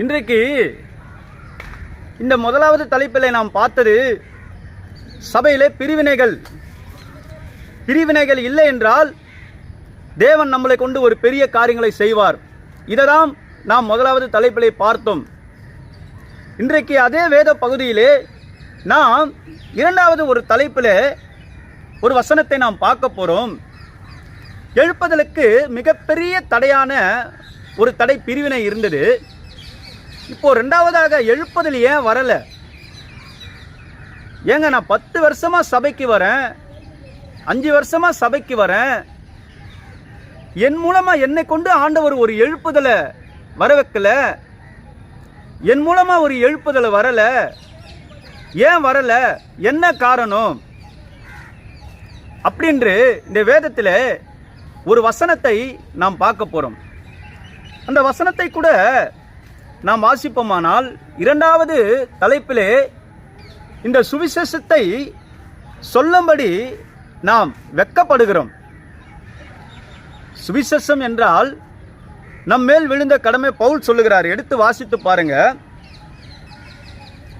இன்றைக்கு இந்த முதலாவது தலைப்பில் நாம் பார்த்தது சபையிலே பிரிவினைகள். பிரிவினைகள் இல்லை என்றால் தேவன் நம்மளை கொண்டு ஒரு பெரிய காரியங்களை செய்வார். இதைதான் நாம் முதலாவது தலைப்பிலே பார்த்தோம். இன்றைக்கு அதே வேத பகுதியிலே நாம் இரண்டாவது ஒரு தலைப்பில் ஒரு வசனத்தை நாம் பார்க்க போகிறோம் எழுப்புதலுக்கு மிகப்பெரிய தடையான ஒரு தடை பிரிவினை இருந்தது. இப்போ ரெண்டாவதாக எழுப்புதல் ஏன் வரல? ஏங்க நான் பத்து வருஷமா சபைக்கு வரேன். அஞ்சு வருஷமா சபைக்கு வரேன். என் மூலமா என்னை கொண்டு ஆண்டவர் ஒரு எழுப்புதலை வர வைக்கல என் மூலமா ஒரு எழுப்புதலை வரல. ஏன் வரல? என்ன காரணம்? அப்படின்று இந்த வேதத்தில் ஒரு வசனத்தை நாம் பார்க்க போறோம். அந்த வசனத்தை கூட நாம் வாசிப்போமானால் இரண்டாவது தலைப்பிலே இந்த சுவிசேஷத்தை சொல்லும்படி நாம் வெட்கப்படுகிறோம் சுவிசேஷம் என்றால் நம் மேல் விழுந்த கடமை பவுல் சொல்லுகிறார். எடுத்து வாசித்து பாருங்க.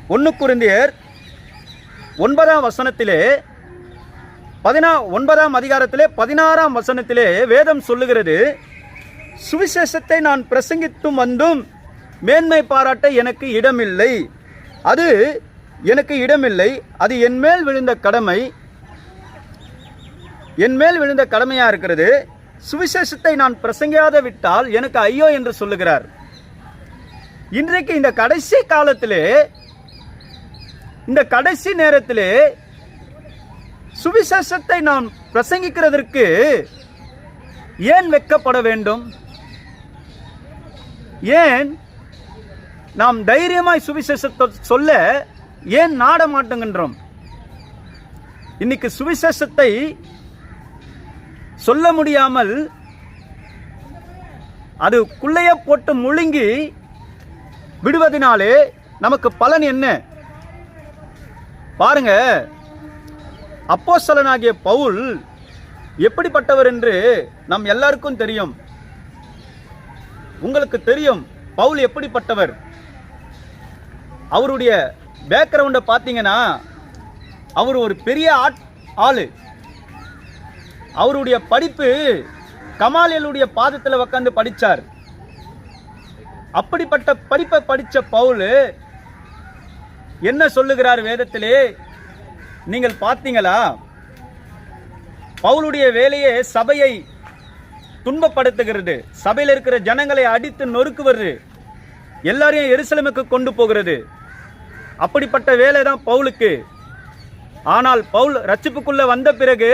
ஒன்று குருந்தியர் ஒன்பதாம் வசனத்திலே பதினா ஒன்பதாம் அதிகாரத்திலே பதினாறாம் வசனத்திலே வேதம் சொல்லுகிறது. சுவிசேஷத்தை நான் பிரசங்கித்தும் வந்தும் மேன்மை பாராட்ட எனக்கு இடமில்லை. அது எனக்கு இடமில்லை. அது என் மேல் விழுந்த கடமை. என் மேல் விழுந்த கடமையாக இருக்கிறது. சுவிசேஷத்தை நான் பிரசங்கியாத விட்டால் எனக்கு ஐயோ என்று சொல்லுகிறார். இன்றைக்கு இந்த கடைசி காலத்திலே இந்த கடைசி நேரத்திலே சுவிசேஷத்தை நாம் பிரசங்கிக்கிறதற்கு ஏன் வெட்கப்பட வேண்டும்? ஏன் நாம் தைரியமாய் சுவிசேஷத்தை சொல்ல ஏன் நாட மாட்டோங்கின்றோம்? இன்னைக்கு சுவிசேஷத்தை சொல்ல முடியாமல் அது குள்ளைய போட்டு முழுங்கி விடுவதனாலே நமக்கு பலன் என்ன? பாருங்க அப்போஸ்தலனாகிய பவுல் எப்படிப்பட்டவர் என்று நம் எல்லாருக்கும் தெரியும். உங்களுக்கு தெரியும் பவுல் எப்படிப்பட்டவர்? அவருடைய பேக்ரவுண்டை பார்த்தீங்கன்னா அவர் ஒரு பெரிய ஆட் ஆள். அவருடைய படிப்பு கமாலியலுடைய பாதத்தில் உட்காந்து படித்தார் அப்படிப்பட்ட படிப்பை படித்த பவுல் என்ன சொல்லுகிறார் வேதத்திலே? நீங்கள் பார்த்தீங்களா? பவுலுடைய வேலையே சபையை துன்பப்படுத்துகிறது. சபையில் இருக்கிற ஜனங்களை அடித்து நொறுக்குவது. எல்லாரையும் எருசலமுக்கு கொண்டு போகிறது. அப்படிப்பட்ட வேலை தான் பவுலுக்கு. ஆனால் பவுல் ரட்சிப்புக்குள்ள வந்த பிறகு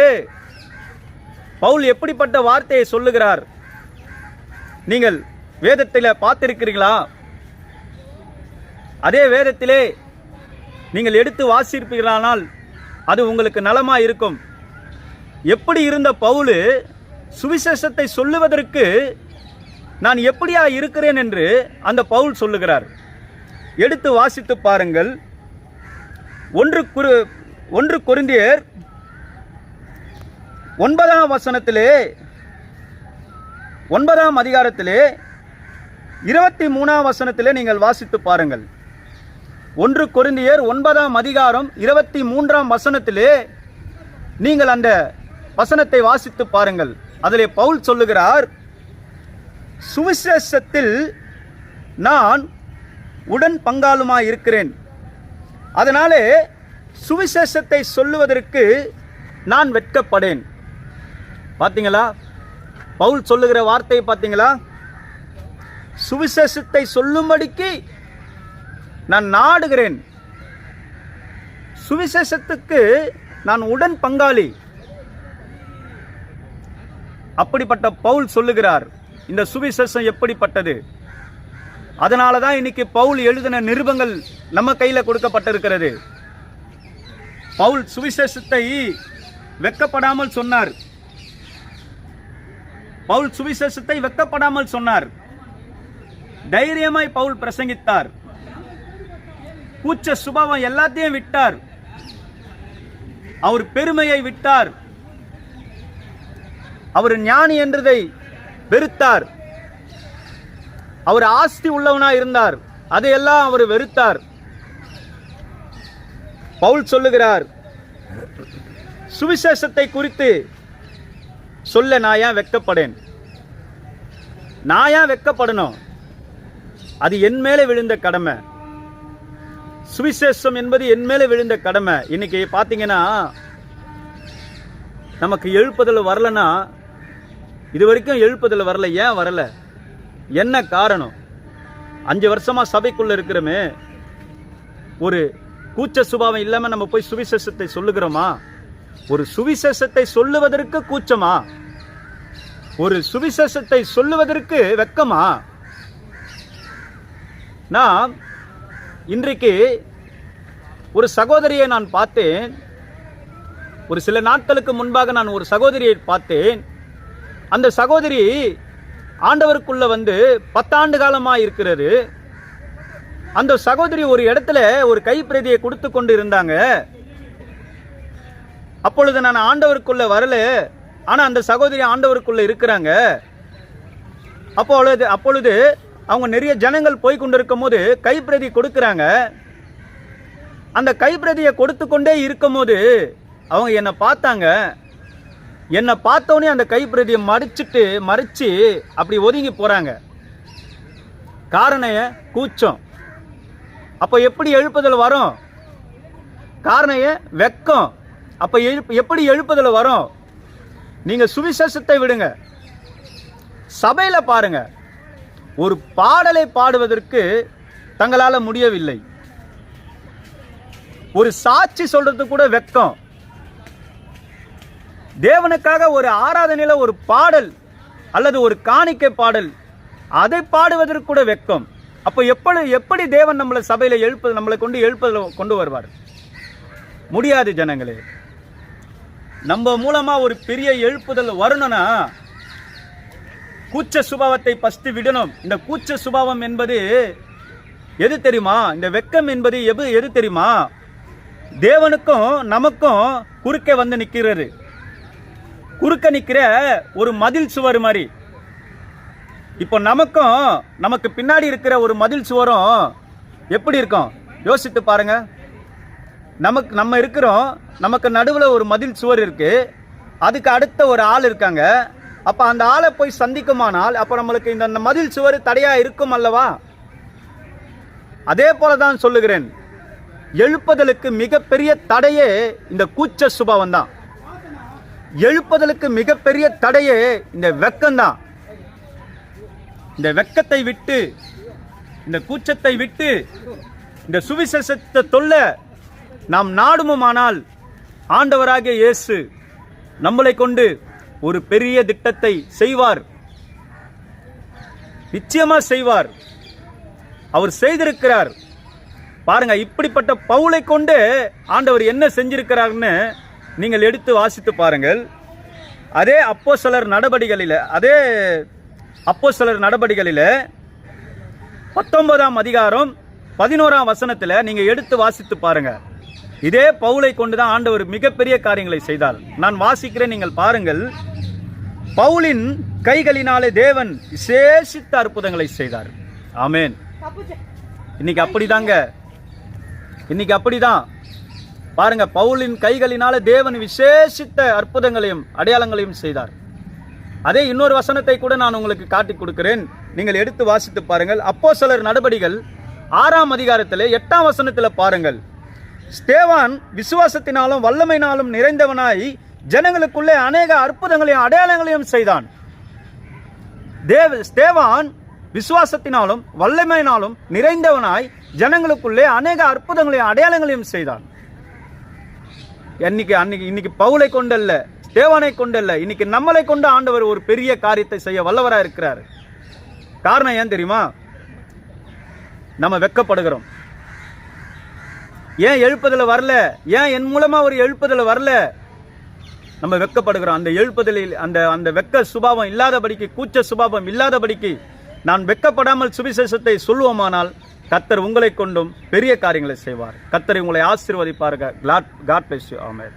பவுல் எப்படிப்பட்ட வார்த்தையை சொல்லுகிறார்? நீங்கள் வேதத்தில் பார்த்திருக்கிறீங்களா அதே வேதத்திலே நீங்கள் எடுத்து வாசிப்பீர்களானால் அது உங்களுக்கு நலமாக இருக்கும். எப்படி இருந்த பவுலு சுவிசேஷத்தை சொல்லுவதற்கு நான் எப்படியா இருக்கிறேன் என்று அந்த பவுல் சொல்லுகிறார். எடுத்து வாசித்து பாருங்கள். ஒன்று குரு ஒன்று குருந்தியர் ஒன்பதாம் வசனத்திலே ஒன்பதாம் அதிகாரத்திலே இருபத்தி மூணாம் வசனத்திலே நீங்கள் வாசித்து பாருங்கள். ஒன்று கொருந்தியர் ஒன்பதாம் அதிகாரம் இருபத்தி மூன்றாம் வசனத்திலே நீங்கள் அந்த வசனத்தை வாசித்து பாருங்கள். அதிலே பவுல் சொல்லுகிறார் சுவிசேஷத்தில் நான் உடன் பங்காளுமாய் இருக்கிறேன் அதனாலே சுவிசேஷத்தை சொல்லுவதற்கு நான் வெட்கப்படேன். பார்த்தீங்களா பவுல் சொல்லுகிற வார்த்தையை பார்த்தீங்களா சுவிசேஷத்தை சொல்லும்படிக்கு நான் நாடுகிறேன். சுவிசேஷத்துக்கு நான் உடன் பங்காளி. அப்படிப்பட்ட பவுல் சொல்லுகிறார். இந்த சுவிசேஷம் எப்படிப்பட்டது? அதனால தான் இன்னைக்கு பவுல் எழுதின நிருபங்கள் நம்ம கையில் கொடுக்கப்பட்டிருக்கிறது. பவுல் சுவிசேஷத்தை வெக்கப்படாமல் சொன்னார். பவுல் சுவிசேஷத்தை வெக்கப்படாமல் சொன்னார். தைரியமாய் பவுல் பிரசங்கித்தார். கூச்ச சுபாவம் எல்லாத்தையும் விட்டார். அவர் பெருமையை விட்டார். அவர் ஞானி என்றதை வெறுத்தார். அவர் ஆஸ்தி உள்ளவனா இருந்தார். அதையெல்லாம் அவர் வெறுத்தார். பவுல் சொல்லுகிறார் சுவிசேஷத்தை குறித்து சொல்ல நான் ஏன் வெட்கப்படேன்? நான் ஏன் வெட்கப்படணும்? அது என் மேலே விழுந்த கடமை. சுவிசேஷம் என்பது என் மேலே விழுந்த கடமை. இன்னைக்கு பார்த்தீங்கன்னா நமக்கு எழுப்புதல் வரலன்னா இது வரைக்கும் எழுப்புதல் வரல ஏன் வரலை? என்ன காரணம்? அஞ்சு வருஷமாக சபைக்குள்ளே இருக்கிறோமே. ஒரு கூச்ச சுபாவம் இல்லாமல் நம்ம போய் சுவிசேஷத்தை சொல்லுகிறோமா? ஒரு சுவிசேஷத்தை சொல்லுவதற்கு கூச்சமா? ஒரு சுவிசேஷத்தை சொல்லுவதற்கு வெக்கமா? நான் இன்றைக்கு ஒரு சகோதரியை நான் பார்த்தேன். ஒரு சில நாட்களுக்கு முன்பாக நான் ஒரு சகோதரியை பார்த்தேன். அந்த சகோதரி ஆண்டவருக்குள்ள வந்து பத்தாண்டு காலமாக இருக்கிறது. அந்த சகோதரி ஒரு இடத்துல ஒரு கைப்பிரதியை கொடுத்து கொண்டு இருந்தாங்க. அப்பொழுது நான் ஆண்டவருக்குள்ள வரல. ஆனால் அந்த சகோதரி ஆண்டவருக்குள்ள இருக்கிறாங்க. அப்பொழுது அப்பொழுது அவங்க நிறைய ஜனங்கள் போய் கொண்டிருக்கும் போது கைப்பிரதி கொடுக்குறாங்க. அந்த கைப்பிரதியை கொடுத்து கொண்டே இருக்கும்போது அவங்க என்னை பார்த்தாங்க. என்னை பார்த்தோன்னே அந்த கைப்பிரதியை மடிச்சிட்டு மறித்து அப்படி ஒதுங்கி போகிறாங்க காரணைய கூச்சம். அப்போ எப்படி எழுப்புதல் வரும்? காரணைய வெக்கம். அப்போ எழுப்பு எப்படி எழுப்புதல் வரும்? நீங்கள் சுவிசேஷத்தை விடுங்க. சபையில் பாருங்க. ஒரு பாடலை பாடுவதற்கு தங்களால் முடியவில்லை. ஒரு சாட்சி சொல்கிறது கூட வெக்கம். தேவனுக்காக ஒரு ஆராதனையில ஒரு பாடல் அல்லது ஒரு காணிக்கை பாடல் அதை பாடுவதற்கு கூட வெக்கம் அப்போ எப்படி எப்படி தேவன் நம்மளை சபையில் எழுப்பது நம்மளை கொண்டு எழுப்பதில் கொண்டு வருவார்? முடியாது ஜனங்களே. நம்ம மூலமாக ஒரு பெரிய எழுப்புதல் வரணும்னா கூச்ச சுபாவத்தை ஃபஸ்ட்டு விடணும். இந்த கூச்ச சுபாவம் என்பது எது தெரியுமா? இந்த வெக்கம் என்பது எது எது தெரியுமா? தேவனுக்கும் நமக்கும் குறுக்கே வந்து நிற்கிறது குறுக்க நிற்கிற ஒரு மதில் சுவர் மாதிரி. இப்போ நமக்கும் நமக்கு பின்னாடி இருக்கிற ஒரு மதில் சுவரும் எப்படி இருக்கும்? யோசித்து பாருங்க. நமக்கு நம்ம இருக்கிறோம் நமக்கு நடுவில் ஒரு மதில் சுவர் இருக்கு. அதுக்கு அடுத்த ஒரு ஆள் இருக்காங்க. அப்போ அந்த ஆளை போய் சந்திக்குமானால் அப்போ நம்மளுக்கு இந்த மதில் சுவர் தடையாக இருக்கும் அல்லவா? அதே போல தான் சொல்லுகிறேன். எழுப்புதலுக்கு மிகப்பெரிய தடையே இந்த கூச்ச சுபாவம் தான் எழுப்புதலுக்கு மிகப்பெரிய தடையே இந்த வெக்கம்தான். இந்த வெக்கத்தை விட்டு இந்த கூச்சத்தை விட்டு இந்த சுவிசேஷத்தை தொல்ல நாம் நாடுமுமானால் ஆண்டவராகிய இயேசு நம்மளை கொண்டு ஒரு பெரிய திட்டத்தை செய்வார். நிச்சயமா செய்வார். அவர் செய்திருக்கிறார். பாருங்க இப்படிப்பட்ட பவுலை கொண்டு ஆண்டவர் என்ன செஞ்சிருக்கிறார்னு நீங்கள் எடுத்து வாசித்து பாருங்கள். அதே அப்போஸ்தலர் நடபடிகளில் அதே அப்போஸ்தலர் நடபடிகளில் பத்தொன்பதாம் அதிகாரம் பதினோராம் வசனத்தில் நீங்க எடுத்து வாசித்து பாருங்க. இதே பவுலை கொண்டு தான் ஆண்டவர் மிகப்பெரிய காரியங்களை செய்தார். நான் வாசிக்கிறேன் நீங்கள் பாருங்கள். பவுலின் கைகளினாலே தேவன் விசேஷித்த அற்புதங்களை செய்தார். ஆமென். இன்னைக்கு அப்படிதாங்க. இன்னைக்கு அப்படிதான். பாருங்க பவுலின் கைகளினால தேவன் விசேஷித்த அற்புதங்களையும் அடையாளங்களையும் செய்தார். அதே இன்னொரு வசனத்தை கூட நான் உங்களுக்கு காட்டி கொடுக்கிறேன். நீங்கள் எடுத்து வாசித்து பாருங்கள். அப்போ சிலர் நடபடிகள் ஆறாம் அதிகாரத்தில் எட்டாம் வசனத்தில் பாருங்கள். ஸ்தேவான் விசுவாசத்தினாலும் வல்லமையினாலும் நிறைந்தவனாய் ஜனங்களுக்குள்ளே அநேக அற்புதங்களையும் அடையாளங்களையும் செய்தான். தேவ ஸ்தேவான் விசுவாசத்தினாலும் வல்லமையினாலும் நிறைந்தவனாய் ஜனங்களுக்குள்ளே அநேக அற்புதங்களையும் அடையாளங்களையும் செய்தான். இன்னைக்கு அன்னைக்கு இன்னைக்கு பவுலை கொண்டல்ல ஸ்தேவானை கொண்டல்ல இன்னைக்கு நம்மளை கொண்டு ஆண்டவர் ஒரு பெரிய காரியத்தை செய்ய வல்லவராக இருக்கிறார். காரணம் ஏன் தெரியுமா? நம்ம வெக்கப்படுகிறோம். ஏன் எழுப்புதல் வரல? ஏன் என் மூலமா ஒரு எழுப்புதல் வரல? நம்ம வெக்கப்படுகிறோம். அந்த எழுப்புதலில் அந்த அந்த வெக்க சுபாவம் இல்லாதபடிக்கு கூச்ச சுபாவம் இல்லாதபடிக்கு நான் வெக்கப்படாமல் சுவிசேஷத்தை சொல்லுவோமானால் கத்தர் உங்களை கொண்டும் பெரிய காரியங்களை செய்வார். கத்தர் உங்களை ஆசீர்வதிப்பார்கள் காட் பிளஸ் யூ ஆமென்